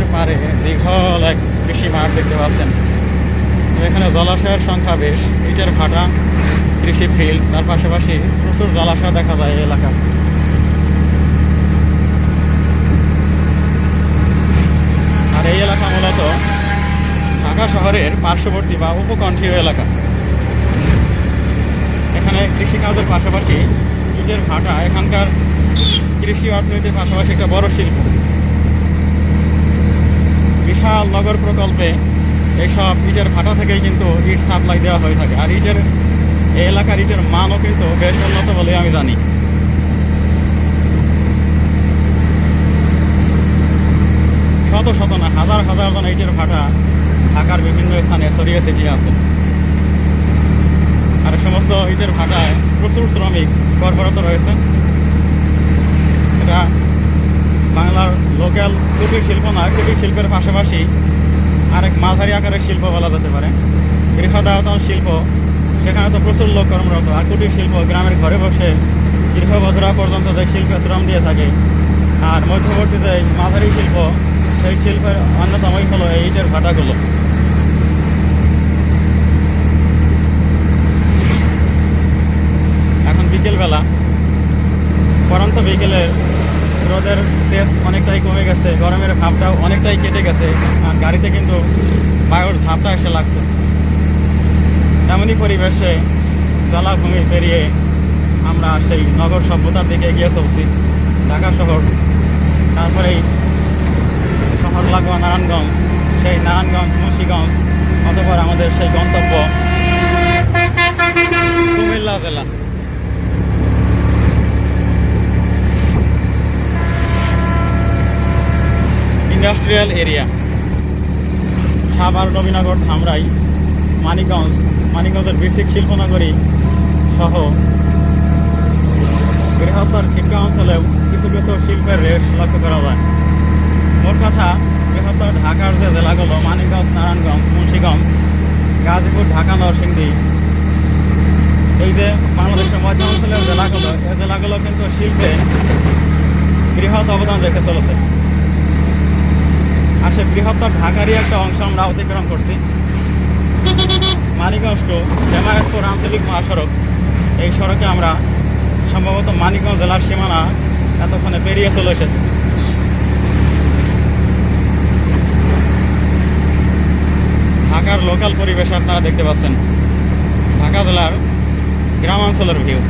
নদীর পাড়ে দীঘল এক কৃষি মাঠ দেখতে পাচ্ছেন। এখানে জলাশয়ের সংখ্যা বেশ, ইটের ভাটা, কৃষি ফিল্ড তার পাশাপাশি প্রচুর জলাশয় দেখা যায় এই এলাকা আর এই এলাকা মূলত ঢাকা শহরের পার্শ্ববর্তী বা উপকণ্ঠীয় এলাকা। এখানে কৃষিকাজের পাশাপাশি ইটের ভাটা, এখানকার কৃষি অর্থনীতির পাশাপাশি একটা বড় শিল্প। বিশাল নগর প্রকল্পে এইসব ইটের ভাটা থেকেই কিন্তু ইট সাপ্লাই দেওয়া হয়ে থাকে। আর ইটের এই এলাকার ইটের মানও কিন্তু বেশ উন্নত বলে আমি জানি। শত শত না, হাজার হাজার জন ইটের ভাটা ঢাকার বিভিন্ন স্থানে ছড়িয়ে ছিটিয়ে আছে। আর সমস্ত ইটের ভাটায় প্রচুর শ্রমিক কর্মরত রয়েছে বাংলার লোকাল কুটির শিল্প না কুটির শিল্পের পাশাপাশি আরেক মাঝারি আকারের শিল্প বলা যেতে পারে। গৃহদায়তন শিল্প, সেখানে তো প্রচুর লোক কর্মরত। আর কুটির শিল্প গ্রামের ঘরে বসে গৃহবধূরা পর্যন্ত যে শিল্পে শ্রম দিয়ে থাকে, আর মধ্যবর্তী যে মাঝারি শিল্প, সেই শিল্পের অন্যতমই হলো এই ইটের ভাটাগুলো। এখন বিকেলবেলা, পরন্ত বিকেলে রোদের তেজ অনেকটাই কমে গেছে, গরমের ভাবটাও অনেকটাই কেটে গেছে, আর গাড়িতে কিন্তু বায়ুর ঝাপটা এসে লাগছে। এমনই পরিবেশে জলাভূমি পেরিয়ে আমরা সেই নগর সভ্যতার দিকে এগিয়ে চলছি, ঢাকা শহর। তারপরেই শহর লাগোয়া নারায়ণগঞ্জ, সেই নারায়ণগঞ্জ, মুন্সিগঞ্জ, অতপর আমাদের সেই গন্তব্য কুমিল্লা জেলা। Industrial area. সাভার, নবীনগর, ধামরাই, মানিকগঞ্জ, মানিকগঞ্জের বেসিক শিল্পনগরী সহ বৃহত্তর শিক্ষা অঞ্চলেও কিছু কিছু শিল্পের রেশ লক্ষ্য করা যায়। মোট কথা, বৃহত্তর ঢাকার যে জেলাগুলো, মানিকগঞ্জ, নারায়ণগঞ্জ, মুন্সীগঞ্জ, গাজীপুর, ঢাকা, নরসিংদী, এই যে বাংলাদেশের মধ্য অঞ্চলের জেলাগুলো এই জেলাগুলো কিন্তু শিল্পে বৃহৎ অবদান রেখে চলেছে। আর সে বৃহত্তর ঢাকারই একটা অংশ আমরা অতিক্রম করছি। মানিকগঞ্জ টু হেমায়তপুর আঞ্চলিক মহাসড়ক। এই সড়কে আমরা সম্ভবত মানিকগঞ্জ জেলার সীমানা এতক্ষণে পেরিয়ে চলে এসেছি। ঢাকার লোকাল পরিবেশ আপনারা দেখতে পাচ্ছেন। ঢাকা জেলার গ্রামাঞ্চলের ভিউ